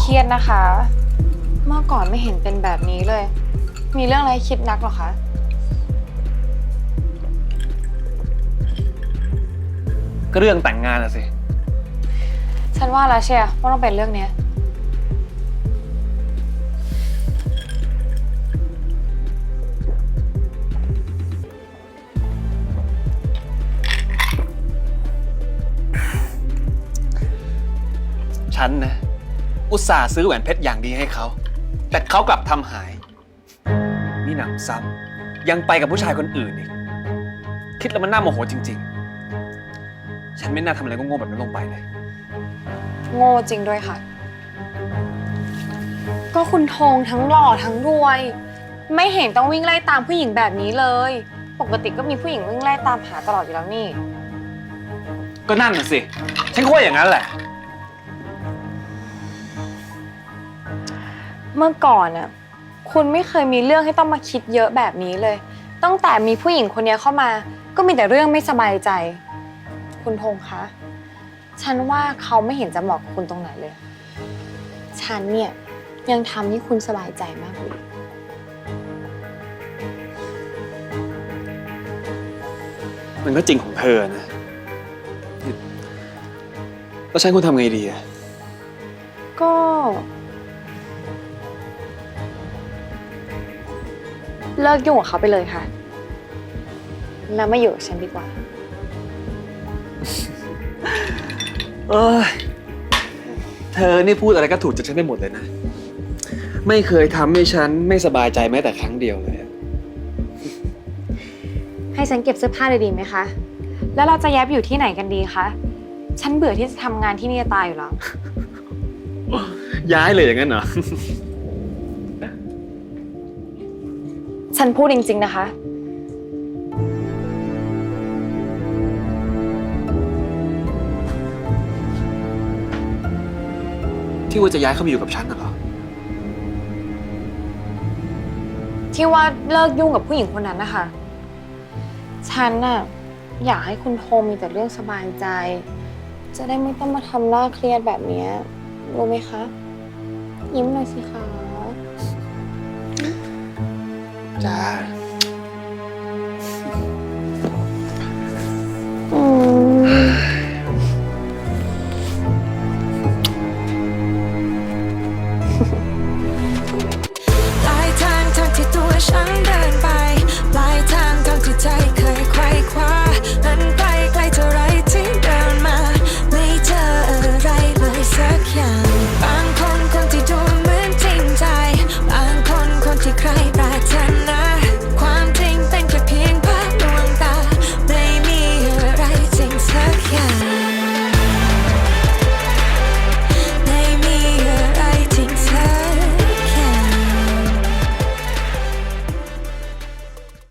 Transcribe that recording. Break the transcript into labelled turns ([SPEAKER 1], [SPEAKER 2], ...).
[SPEAKER 1] เครียดนะคะ เมื่อก่อนไม่เห็นเป็นแบบนี้เลย มีเรื่องอะไรให้คิดนักเหรอคะ
[SPEAKER 2] ก็เรื่องแต่งงานอะสิ
[SPEAKER 1] ฉันว่าแล้วเชียร์ว่าต้องเป็นเรื่องเนี้ย
[SPEAKER 2] ฉันนะ อุตส่าห์ซื้อแหวนเพชรอย่างดีให้เขา แต่เขากลับทำหาย นี่หนำซ้ำยังไปกับผู้ชายคนอื่นอีก คิดแล้วมันน่าโมโหจริง ๆ ฉันไม่น่าทำอะไรโง่ๆแบบนั้นลงไปเลย
[SPEAKER 1] โง่จริงด้วยค่ะ ก็คุณธงทั้งหล่อทั้งรวย ไม่เห็นต้องวิ่งไล่ตามผู้หญิงแบบนี้เลย ปกติก็มีผู้หญิงวิ่งไล่ตามหาตลอดอยู่แล้วนี่
[SPEAKER 2] ก็นั่นน่ะสิ ฉันก็ว่าอย่างนั้นแหละ
[SPEAKER 1] เมื่อก่อนน่ะคุณไม่เคยมีเรื่องให้ต้องมาคิดเยอะแบบนี้เลย ตั้งแต่มีผู้หญิงคนเนี้ยเข้ามา ก็มีแต่เรื่องไม่สบายใจ คุณธงคะ ฉันว่าเขาไม่เห็นจะเหมาะกับคุณตรงไหนเลย ฉันเนี่ยยังทำให้คุณสบายใจมากกว่าอีก
[SPEAKER 2] มันก็จริงของเธอนะนี่แล้วฉันควรทำไงดีอะ
[SPEAKER 1] ก็ เลิกยุ่งกับเขาไปเลยค่ะ แล้วมาอยู่กับฉันดีกว่า
[SPEAKER 2] เอ้ยเธอนี่พูดอะไรก็ถูกจนฉันไปหมดเลยนะ ไม่เคยทำให้ฉันไม่สบายใจแม้แต่ครั้งเดียวเลยอะ
[SPEAKER 1] ให้ฉันเก็บเสื้อผ้าเลยดีไหมคะ แล้วเราจะย้ายไปอยู่ที่ไหนกันดีคะ ฉันเบื่อที่จะทำงานที่นี่จะตายอยู่แล้ว
[SPEAKER 2] ย้ายเลยอย่างนั้นเหรอ
[SPEAKER 1] ฉันพูดจริง ๆ นะคะ
[SPEAKER 2] ที่ว่าจะย้ายเข้ามาอยู่กับฉันน่ะเหรอ
[SPEAKER 1] ที่ว่าเลิกยุ่งกับผู้หญิงคนนั้นนะคะ ฉันน่ะอยากให้คุณโทมมีแต่เรื่องสบายใจ จะได้ไม่ต้องมาทำหน้าเครียดแบบเนี้ยรู้ไหมคะ ยิ้มหน่อยสิคะ
[SPEAKER 2] จ้า